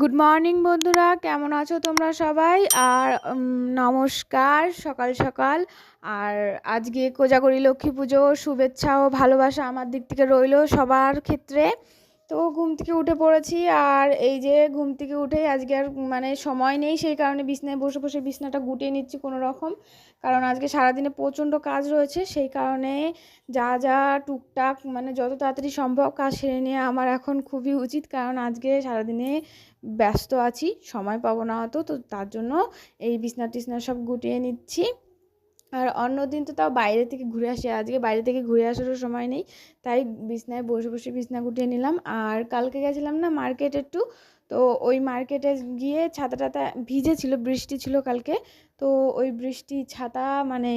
Good morning বন্ধুরা। কেমন আছো তোমরা সবাই? আর নমস্কার, সকাল সকাল। আর আজকে কোজাগরি লক্ষ্মী পুজো, শুভেচ্ছা ও ভালোবাসা আমার দিক থেকে রইল সবার ক্ষেত্রে। তো ঘুম থেকে উঠে পড়েছি আর এই যে ঘুম থেকে উঠেই আজকে আর মানে সময় নেই সেই কারণে বিছনায় বসে বসে বিছনাটা গুটিয়ে নিচ্ছি কোনো রকম। কারণ আজকে সারাদিনে প্রচণ্ড কাজ রয়েছে, সেই কারণে যা যা টুকটাক মানে যত তাড়াতাড়ি সম্ভব কাজ সেরে নেওয়া আমার এখন খুবই উচিত। কারণ আজকে সারাদিনে ব্যস্ত আছি, সময় পাবো না হয়তো তো তার জন্য এই বিছনা টিছনা সব গুটিয়ে নিচ্ছি। আর অন্য দিন তো তাও বাইরে থেকে ঘুরে আসি, আজকে বাইরে থেকে ঘুরে আসারও সময় নেই, তাই বিছনায় বসে বসে বিছনা গুটিয়ে নিলাম। আর কালকে গেছিলাম না মার্কেট একটু, তো ওই মার্কেটে গিয়ে ছাতা টাতা ভিজে ছিল বৃষ্টি ছিল কালকে, তো ওই বৃষ্টি ছাতা মানে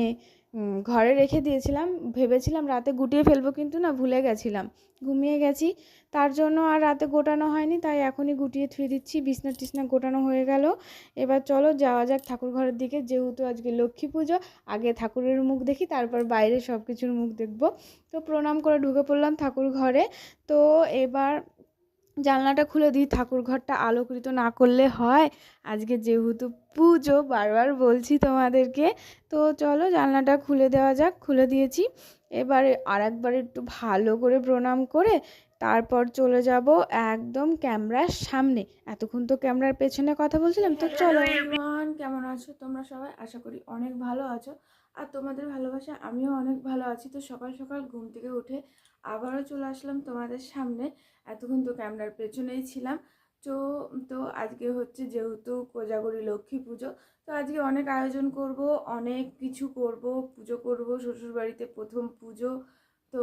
ঘরে রেখে দিয়েছিলাম। ভেবেছিলাম রাতে গুটিয়ে ফেলব কিন্তু না, ভুলে গেছিলাম। ঘুমিয়ে গেছি। তার জন্য আর রাতে গোটানো হয়নি, তাই এখনই গুটিয়ে থুয়ে দিচ্ছি। বিছনা টিছনা গোটানো হয়ে গেল। এবার চলো যাওয়া যাক ঠাকুর ঘরের দিকে। যেহেতু আজকে লক্ষ্মী পুজো, আগে ঠাকুরের মুখ দেখি, তারপর বাইরে সব কিছুর মুখ দেখব। তো প্রণাম করে ঢুকে পড়লাম ঠাকুর ঘরে। তো এবার জানলাটা খুলে দিই ঠাকুর ঘরটা আলোকৃত না করলে হয়। আজকে যেহেতু পুজো, বারবার বলছি তোমাদেরকে। তো চলো জানলাটা খুলে দেওয়া যাক, খুলে দিয়েছি। এবারে আর একবার একটু ভালো করে প্রণাম করে তারপর চলে যাব একদম ক্যামেরার সামনে। এতক্ষণ তো ক্যামেরার পেছনে কথা বলছিলাম তো চলো। কেমন আছো? তোমরা সবাই? আশা করি অনেক ভালো আছো। আর তোমাদের ভালোবাসা আমিও অনেক ভালো আছি। তো সকাল সকাল ঘুম থেকে উঠে আবারও চলে আসলাম তোমাদের সামনে। এতক্ষণ তো ক্যামেরার পেছনেই ছিলাম। তো তো আজকে হচ্ছে যেহেতু কোজাগরি লক্ষ্মী পুজো তো আজকে অনেক আয়োজন করব অনেক কিছু করব। পুজো করব শ্বশুরবাড়িতে প্রথম পুজো তো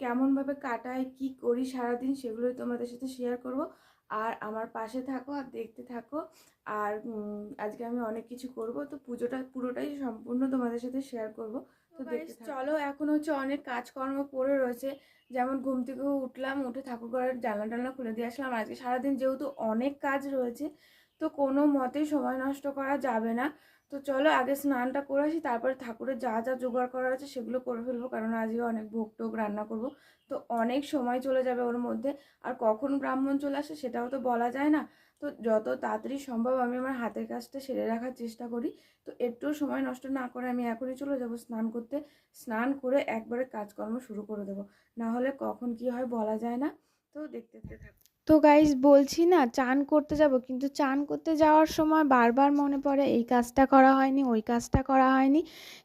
কেমনভাবে কাটাই কি করি সারাদিন সেগুলোই তোমাদের সাথে শেয়ার করব। আর আমার পাশে থাকো আর দেখতে থাকো। আর আজকে আমি অনেক কিছু করব তো পুজোটা পুরোটাই সম্পূর্ণ তোমাদের সাথে শেয়ার করব। তো দেখতে চলো এখন হচ্ছে অনেক কাজকর্ম পড়ে রয়েছে। যেমন ঘুম থেকে উঠলাম উঠে ঠাকুর ঘরের জানলা টানলা খুলে দিয়ে আসলাম। আজকে সারাদিন যেহেতু অনেক কাজ রয়েছে তো কোনো মতেই সময় নষ্ট করা যাবে না। তো চলো আগে স্নানটা করে আসি, তারপরে ঠাকুরের যা যা জোগাড় করা আছে সেগুলো করে ফেলব, কারণ আজকে অনেক ভোগ টোগ রান্না করব। তো অনেক সময় চলে যাবে ওর মধ্যে, আর কখন ব্রাহ্মণ চলে আসে সেটাও তো বলা যায় না। তো যত তাড়াতাড়ি সম্ভব আমি আমার হাতের কাজটা সেরে রাখার চেষ্টা করি। তো একটু সময় নষ্ট না করে আমি এখনই চলে যাব স্নান করতে। স্নান করে একবারে কাজকর্ম শুরু করে দেবো। না হলে কখন কি হয় বলা যায় না। তো দেখতে দেখতে থাকো। তো গাইজ বলছি না, চান করতে যাব, কিন্তু চান করতে যাওয়ার সময় বারবার মনে পড়ে, এই কাজটা করা হয়নি, ওই কাজটা করা হয়নি।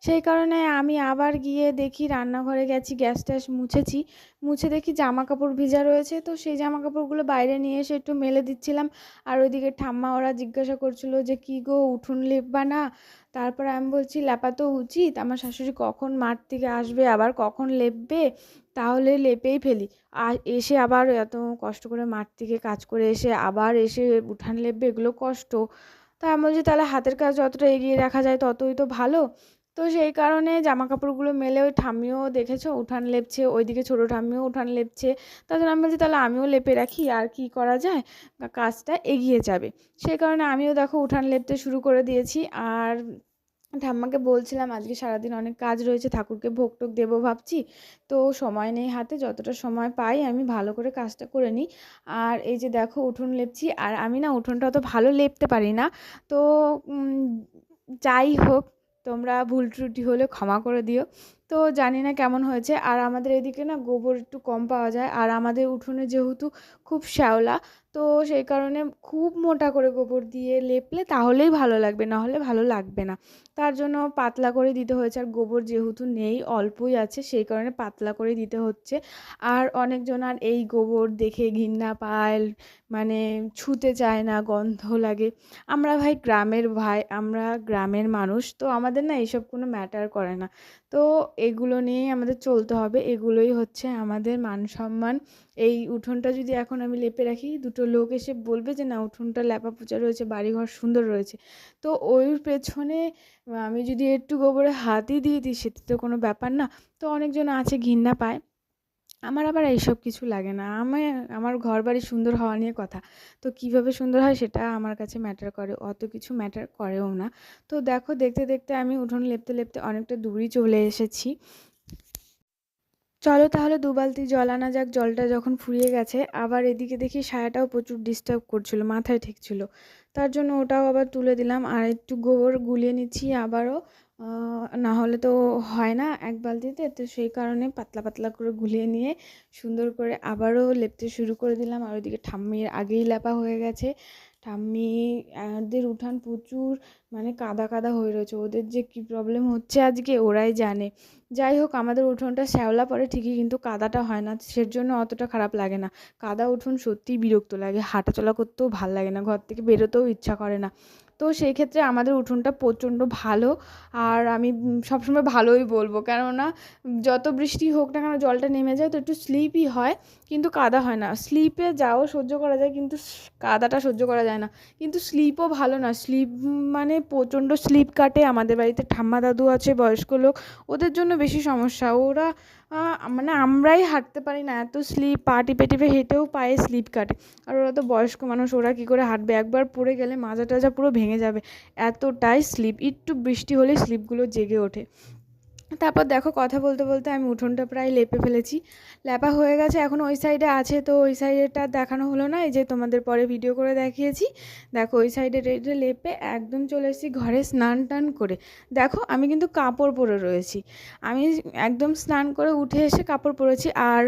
সেই কারণে আমি আবার গিয়ে দেখি রান্নাঘরে গেছি, গ্যাস ট্যাস মুছেছি, মুছে দেখি জামা কাপড় ভিজা রয়েছে, তো সেই জামা কাপড়গুলো বাইরে নিয়ে এসে একটু মেলে দিচ্ছিলাম। আর ওইদিকে ঠাম্মা ওরা জিজ্ঞাসা করছিল যে, কি গো, উঠুন লেপবা না? তারপরে আমি বলছি, লেপা তো উচিত, আমার শাশুড়ি কখন মাঠ থেকে আসবে, আবার কখন লেপবে? তাহলে লেপেই ফেলি। আর এসে আবার এত কষ্ট করে মাঠ থেকে কাজ করে এসে আবার এসে উঠান লেপবে, এগুলো কষ্ট। তা আমি বলছি, তাহলে হাতের কাজ যতটা এগিয়ে রাখা যায় ততই তো ভালো। তো সেই কারণে জামা কাপড়গুলো মেলে ওই ঠাম্মিও দেখেছ, উঠান লেপছে, ওইদিকে ছোটো ঠাম্মিও উঠান লেপছে। তার জন্য আমি বলছি, তাহলে আমিও লেপে রাখি, আর কি করা যায়? কাজটা এগিয়ে যাবে? সেই কারণে আমিও দেখো উঠান লেপতে শুরু করে দিয়েছি। আর ঠাম্মাকে বলছিলাম, আজকে সারাদিন অনেক কাজ রয়েছে, ঠাকুরকে ভোগ টোক দেবো ভাবছি। তো সময় নেই হাতে, যতটা সময় পাই আমি ভালো করে কাজটা করে নিই। আর এই যে দেখো, উঠোন লেপছি। আর আমি না উঠোনটা অত ভালো লেপতে পারি না। তো যাই হোক, তোমরা ভুল ত্রুটি হলে ক্ষমা করে দিও। তো জানি না কেমন হয়েছে। আর আমাদের এদিকে না গোবর একটু কম পাওয়া যায়। আর আমাদের উঠোনে যেহেতু খুব শ্যাওলা, তো সেই কারণে খুব মোটা করে গোবর দিয়ে লেপলে তাহলেই ভালো লাগবে না হলে ভালো লাগবে না। তার জন্য পাতলা করে দিতে হয়েছে। আর গোবর যেহেতু নেই, অল্পই আছে, সেই কারণে পাতলা করে দিতে হচ্ছে। আর অনেকজন আর এই গোবর দেখে ঘৃণা পায় মানে ছুতে চায় না, গন্ধ লাগে। আমরা ভাই গ্রামের ভাই, আমরা গ্রামের মানুষ, তো আমাদের না এইসব কোনো ম্যাটার করে না। তো এগুলো নিয়েই আমাদের চলতে হবে। এগুলোই হচ্ছে আমাদের মান সম্মান। এই উঠোনটা যদি এখন আমি লেপে রাখি, দুটো লোক এসে বলবে যে, না, উঠোনটা লেপা পোচা রয়েছে, বাড়িঘর সুন্দর রয়েছে। তো ওর পেছনে আমি যদি একটু গোবরে হাতই দিয়ে দিই, সেটি তো কোনো ব্যাপার না। তো অনেকজন আছে, ঘৃণা পায়। আমার আবার এইসব কিছু লাগে না। আমি, আমার ঘর বাড়ি সুন্দর হওয়া নিয়ে কথা। তো কীভাবে সুন্দর হয় সেটা আমার কাছে ম্যাটার করে, অত কিছু ম্যাটার করেও না। তো দেখো, দেখতে দেখতে আমি উঠোন লেপতে লেপতে অনেকটা দূরই চলে এসেছি। চলো তাহলে দু বালতি জল আনা যাক। জলটা যখন ফুরিয়ে গেছে, আবার এদিকে দেখি সায়াটাও প্রচুর ডিস্টার্ব করছিল, মাথায় ঠেকছিল। তার জন্য ওটাও আবার তুলে দিলাম। আর একটু গোবর গুলিয়ে নিচ্ছি আবারও। না হলে তো হয় না এক বালতিতে। তো সেই কারণে পাতলা পাতলা করে গুলিয়ে নিয়ে সুন্দর করে আবারও লেপতে শুরু করে দিলাম। আর ওইদিকে ঠাম্মির আগেই লেপা হয়ে গেছে। ঠাম্মি দের উঠান প্রচুর মানে কাদা কাদা হয়ে রয়েছে। ওদের যে কী প্রবলেম হচ্ছে আজকে ওরাই জানে। যাই হোক, আমাদের উঠোনটা শ্যাওলা পড়ে ঠিকই কিন্তু কাদাটা হয় না। সের জন্য অতটা খারাপ লাগে না। কাদা উঠোন সত্যিই বিরক্ত লাগে। হাঁটাচলা করতেও ভালো লাগে না। ঘর থেকে বেরোতেও ইচ্ছা করে না। তো সেই ক্ষেত্রে আমাদের উঠোনটা প্রচণ্ড ভালো। আর আমি সবসময় ভালোই বলব। কেননা, যত বৃষ্টি হোক না কেন জলটা নেমে যায়, তো একটু স্লিপই হয়, কিন্তু কাদা হয় না। স্লিপে যাও, সহ্য করা যায়, কিন্তু কাদাটা সহ্য করা যায় না। কিন্তু স্লিপও ভালো না। স্লিপ মানে প্রচণ্ড স্লিপ কাটে। আমাদের বাড়িতে ঠাম্মা দাদু আছে, বয়স্ক লোক, ওদের জন্য বেশি সমস্যা। ওরা মানে আমরাই হাঁটতে পারি না, এত স্লিপ পা টিপে টিপে হেঁটেও পায়ে স্লিপ কাটে। আর ওরা তো বয়স্ক মানুষ, ওরা কী করে হাঁটবে? একবার পড়ে গেলে মাজা টাজা পুরো ভেঙে যাবে। এতটাই স্লিপ একটু বৃষ্টি হলে স্লিপগুলো জেগে ওঠে। তারপর দেখো কথা বলতে বলতে আমি উঠোনটা প্রায় লেপে ফেলেছি। লেপা হয়ে গেছে, এখন ওই সাইডে আছে, তো ওই সাইডেরটা দেখানো হলো না, এই যে তোমাদের পরে ভিডিও করে দেখিয়েছি। দেখো ওই সাইডে রেডে লেপে একদম চলে এসেছি ঘরে স্নান টান করে। দেখো আমি কিন্তু কাপড় পরে রয়েছি। আমি একদম স্নান করে উঠে এসে কাপড় পরেছি, আর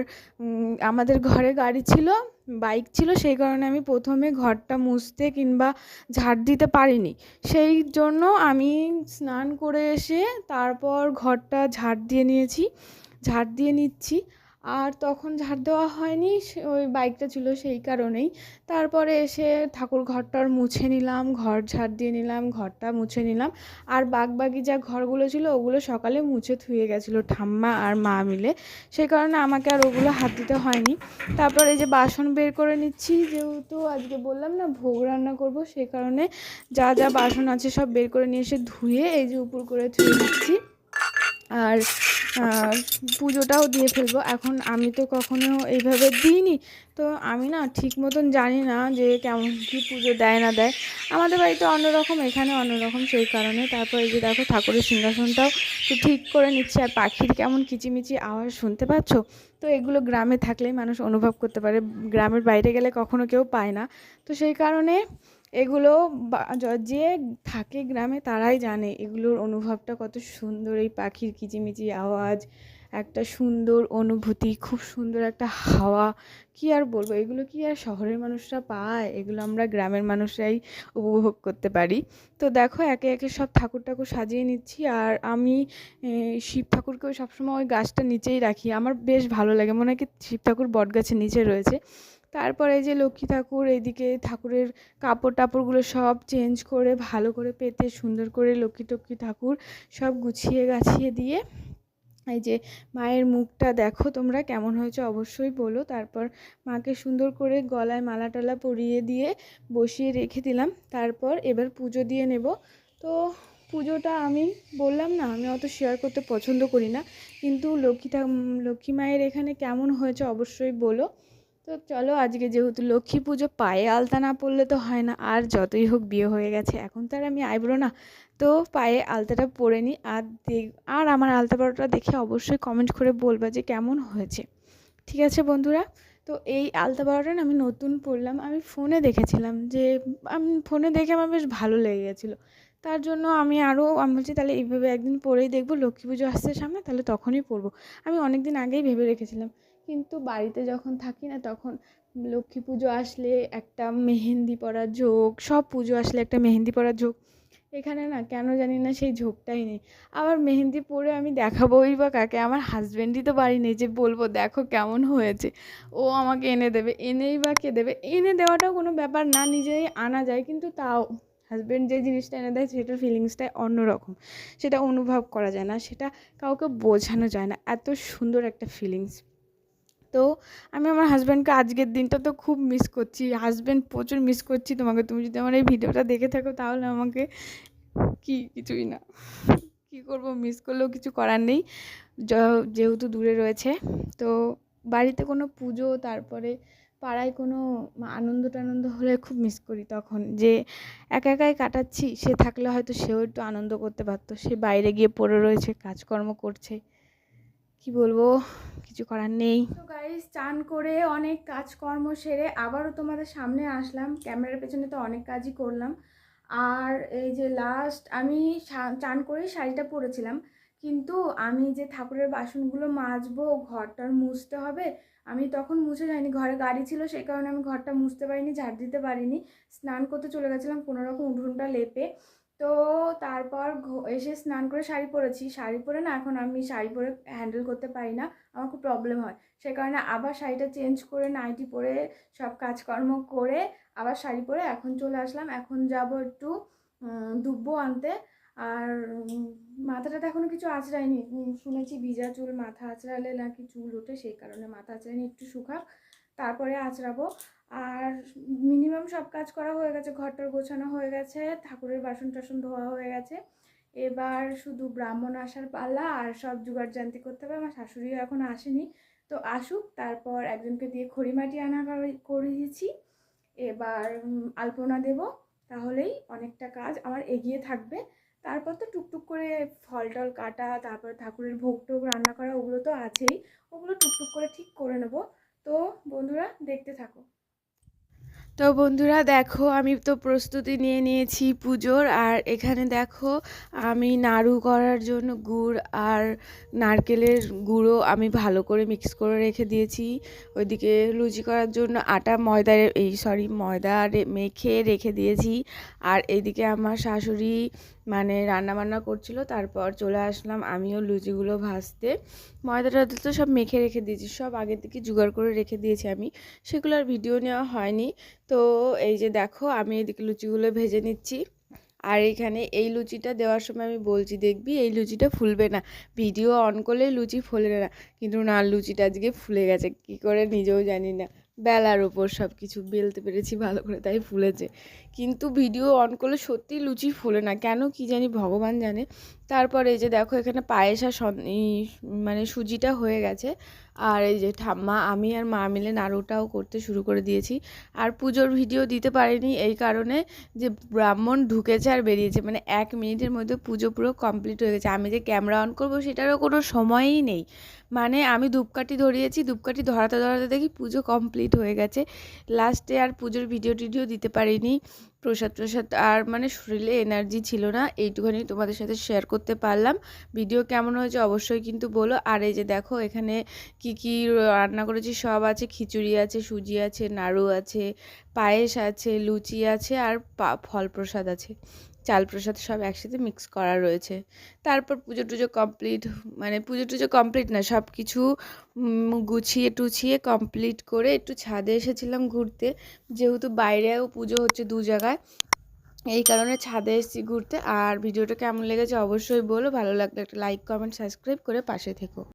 আমাদের ঘরে গাড়ি ছিল বাইক ছিল, সেই কারণে আমি প্রথমে ঘরটা মুছতে কিংবা ঝাড় দিতে পারিনি। সেই জন্য আমি স্নান করে এসে তারপর ঘরটা ঝাড় দিয়ে নিয়েছি। ঝাড় দিয়ে নিচ্ছি। আর তখন ঝাড় দেওয়া হয়নি ওই বাইকটা ছিল সেই কারণেই। তারপরে এসে ঠাকুর ঘরটার মুছে নিলাম, ঘর ঝাড় দিয়ে নিলাম, ঘরটা মুছে নিলাম। আর বাগবাগি যা ঘরগুলো ছিল ওগুলো সকালে মুছে থুয়ে গেছিল ঠাম্মা আর মা মিলে। সেই কারণে আমাকে আর ওগুলো হাত দিতে হয়নি। তারপর এই যে বাসন বের করে নিচ্ছি, যেহেতু আজকে বললাম না ভোগ রান্না করব সেই কারণে যা যা বাসন আছে সব বের করে নিয়ে এসে ধুয়ে এই যে উপর করে ধুয়ে নিচ্ছি। আর পুজোটাও দিয়ে ফেলব। এখন আমি তো কখনো এইভাবে দিইনি। তো আমি না ঠিক মতন জানি না যে কেমন কী পুজো দেয় না দেয়। আমাদের বাড়িতে অন্যরকম, এখানে অন্যরকম সেই কারণে। তারপর এই যে দেখো ঠাকুরের সিংহাসনটাও তো ঠিক করে নিচ্ছে। আর পাখির কেমন কিচিমিচি আওয়াজ শুনতে পাচ্ছ? তো এগুলো গ্রামে থাকলেই মানুষ অনুভব করতে পারে। গ্রামের বাইরে গেলে কখনো কেউ পায় না। তো সেই কারণে এগুলো যে থাকে গ্রামে তারাই জানে এগুলোর অনুভবটা কত সুন্দর। এই পাখির কিচিমিচি আওয়াজ, একটা সুন্দর অনুভূতি, খুব সুন্দর একটা হাওয়া। কী আর বলব? এগুলো কি আর শহরের মানুষরা পায়? এগুলো আমরা গ্রামের মানুষরাই উপভোগ করতে পারি। তো দেখো, একে একে সব ঠাকুর ঠাকুর সাজিয়ে নিচ্ছি আর আমি শিব ঠাকুরকেও সবসময় ওই গাছটা নিচেই রাখি। আমার বেশ ভালো লাগে। মনে হয় কি, শিব ঠাকুর বট গাছের নিচে রয়েছে। তারপরে যে লক্ষ্মী ঠাকুর এদিকে ঠাকুরের কাপড় টাপড়গুলো সব চেঞ্জ করে, ভালো করে পেতে সুন্দর করে লক্ষ্মী টক্ষ্মী ঠাকুর সব গুছিয়ে গাছিয়ে দিয়ে, এই যে মায়ের মুখটা দেখো তোমরা কেমন হয়েছে অবশ্যই বলো। তারপর মাকে সুন্দর করে গলায় মালা টালা পরিয়ে দিয়ে বসিয়ে রেখে দিলাম। তারপর এবার পুজো দিয়ে নেব। তো পুজোটা আমি বললাম না, আমি অত শেয়ার করতে পছন্দ করি না। কিন্তু লক্ষ্মী লক্ষ্মী মায়ের এখানে কেমন হয়েছে অবশ্যই বলো। তো চলো আজকে যেহেতু লক্ষ্মী পুজো, পায়ে আলতা না পরলে তো হয় না। আর যতই হোক বিয়ে হয়ে গেছে, এখন তো আর আমি আইবুড়ো না। তো পায়ে আলতাটা পরে নিই আর দেখ, আর আমার আলতা পরাটা দেখে অবশ্যই কমেন্ট করে বলবা যে কেমন হয়েছে। ঠিক আছে বন্ধুরা? তো এই আলতা পরাটা আমি নতুন পরলাম। আমি ফোনে দেখেছিলাম যে, আমি ফোনে দেখে আমার বেশ ভালো লেগে গেছিল। তার জন্য আমি আরও আমি বলছি তাহলে এইভাবে একদিন পরেই দেখব। লক্ষ্মী পুজো আসছে সামনে, তাহলে তখনই পরবো। আমি অনেক দিন আগেই ভেবে রেখেছিলাম। কিন্তু বাড়িতে যখন থাকি না তখন লক্ষ্মী পুজো আসলে একটা মেহেন্দি পরার ঝোঁক, সব পুজো আসলে একটা মেহেন্দি পরার ঝোঁক। এখানে না কেন জানি না সেই ঝোঁকটাই নেই। আবার মেহেন্দি পরে আমি দেখাবোই বা কাকে? আমার হাজব্যান্ডই তো বাড়ি নেই যে বলব, দেখো কেমন হয়েছে। ও আমাকে এনে দেবে, এনেই বা কে দেবে? এনে দেওয়াটাও কোনো ব্যাপার না, নিজেই আনা যায়। কিন্তু তাও হাজব্যান্ড যে জিনিসটা এনে দেয় সেটার ফিলিংসটাই অন্যরকম। সেটা অনুভব করা যায় না, সেটা কাউকে বোঝানো যায় না। এত সুন্দর একটা ফিলিংস তো আমি আমার হাজব্যান্ডকে আজকের দিনটা তো খুব মিস করছি। হাজব্যান্ড প্রচুর মিস করছি তোমাকে। তুমি যদি আমার এই ভিডিওটা দেখে থাকো তাহলে আমাকে কি কিছুই না। কি করব মিস করলেও কিছু করার নেই। যেহেতু দূরে রয়েছে। তো বাড়িতে কোনো পুজো, তারপরে পাড়ায় কোনো আনন্দ টানন্দ হলে খুব মিস করি তখন। যে একা একাই কাটাচ্ছি, সে থাকলে হয়তো সেও একটু আনন্দ করতে পারতো। সে বাইরে গিয়ে পড়ে রয়েছে, কাজকর্ম করছে। কি বলব? কিছু করার নেই। তো গাইস চান করে অনেক কাজকর্ম সেরে আবারও তোমাদের সামনে আসলাম। ক্যামেরার পেছনে তো অনেক কাজই করলাম। আর এই যে লাস্ট আমি চান করেই শাড়িটা পরেছিলাম। কিন্তু আমি যে ঠাকুরের বাসনগুলো মাজবো, ঘরটার মুছতে হবে, আমি তখন মুছে যাইনি। ঘরে গাড়ি ছিল সেই কারণে আমি ঘরটা মুছতে পারিনি, ঝাড় দিতে পারিনি। স্নান করতে চলে গেছিলাম কোনোরকম উঠোনটা লেপে। তো তারপর এসে স্নান করে শাড়ি পরেছি। শাড়ি পরে না এখন আমি শাড়ি পরে হ্যান্ডেল করতে পারি না, আমার খুব প্রবলেম হয়। সে কারণে আবার শাড়িটা চেঞ্জ করে নাইটি পরে সব কাজকর্ম করে আবার শাড়ি পরে এখন চলে আসলাম। এখন যাব একটু দুব্বো আনতে। আর মাথাটাতে এখনও কিছু আঁচড়ায়নি। শুনেছি ভিজা চুল, মাথা আঁচড়ালে নাকি চুল ওঠে, সেই কারণে মাথা আঁচড়ায়নি, একটু শুকাক, তারপরে আঁচড়াবো। আর মিনিমাম সব কাজ করা হয়ে গেছে, ঘরটার গোছানো হয়ে গেছে, ঠাকুরের বাসন টাসন ধোয়া হয়ে গেছে। এবার শুধু ব্রাহ্মণ আসার পাল্লা আর সব জোগাড় জান্তি করতে হবে, আমার শাশুড়িও এখন আসেনি। তো আসুক, তারপর একজনকে দিয়ে খড়িমাটি আনা করি- করিয়েছি। এবার আলপনা দেব, তাহলেই অনেকটা কাজ আমার এগিয়ে থাকবে। তারপর তো টুকটুক করে ফল টল কাটা, তারপর ঠাকুরের ভোগ টোগ রান্না করা, ওগুলো তো আছেই। ওগুলো টুকটুক করে ঠিক করে নেব। তো বন্ধুরা, দেখতে থাকো। তো বন্ধুরা দেখো, আমি তো প্রস্তুতি নিয়ে নিয়েছি পুজোর। আর এখানে দেখো, আমি নাড়ু করার জন্য গুড় আর নারকেলের গুঁড়ো আমি ভালো করে মিক্স করে রেখে দিয়েছি। ওইদিকে লুচি করার জন্য আটা, ময়দা, এই সরি ময়দা মেখে রেখে দিয়েছি। আর এদিকে আমার শাশুড়ি মানে রান্না বান্না করছিল, তারপর চলে আসলাম আমিও লুচিগুলো ভাজতে। ময়দা টয়দা তো সব মেখে রেখে দিয়েছি, সব আগে থেকে জোগাড় করে রেখে দিয়েছি আমি। সেগুলো আর ভিডিও নেওয়া হয়নি। তো এই যে দেখো, আমি এদিকে লুচিগুলো ভেজে নিচ্ছি। আর এখানে এই লুচিটা দেওয়ার সময় আমি বলছি, দেখবি, এই লুচিটা ফুলবে না। ভিডিও অন করলে লুচি ফোলে না কিন্তু না, লুচিটা আজকে ফুলে গেছে, কি করে নিজেও জানি না। বেলার ওপর সব কিছু বেলতে পেরেছি ভালো করে, তাই ফুলেছে। কিন্তু ভিডিও অন করলে সত্যি লুচি ফুলে না। কেন কি জানি ভগবান জানে। তারপর এই যে দেখো এখানে পায়েস আর মানে সুজিটা হয়ে গেছে। আর এই যে ঠাম্মা, আমি আর মা মিলে নাড়ুটাও করতে শুরু করে দিয়েছি। আর পুজোর ভিডিও দিতে পারিনি এই কারণে যে ব্রাহ্মণ ঢুকেছে আর বেরিয়েছে। মানে এক মিনিটের মধ্যে পুজো পুরো কমপ্লিট হয়ে গেছে। আমি যে ক্যামেরা অন করব সেটারও কোনো সময়ই নেই। মানে আমি ধূপকাঠি ধরিয়েছি, ধূপকাঠি ধরাতে ধরাতে দেখি পুজো কমপ্লিট হয়ে গেছে। লাস্টে আর পুজোর ভিডিও টিডিও দিতে পারিনি। প্রসাদ প্রসাদ আর মানে শরীরে এনার্জি ছিল না। এইটুখানি তোমাদের সাথে শেয়ার করতে পারলাম। ভিডিও কেমন হয়েছে অবশ্যই কিন্তু বলো। আর এই যে দেখো, এখানে কি কি রান্না করেছি সব আছে। খিচুড়ি আছে, সুজি আছে, নাড়ু আছে, পায়েস আছে, লুচি আছে আর ফল প্রসাদ আছে। চাল প্রসাদ সব একসাথে মিক্স করা রয়েছে। তারপর পুজো টুজো কমপ্লিট মানে পুজো টুজো কমপ্লিট না সব কিছু গুছিয়ে টুছিয়ে কমপ্লিট করে একটু ছাদে এসেছিলাম ঘুরতে। যেহেতু বাইরেও পুজো হচ্ছে দু জায়গায়, এই কারণে ছাদে এসেছি ঘুরতে। আর ভিডিওটা কেমন লেগেছে অবশ্যই বলো। ভালো লাগলে একটা লাইক কমেন্ট সাবস্ক্রাইব করে পাশে থেকো।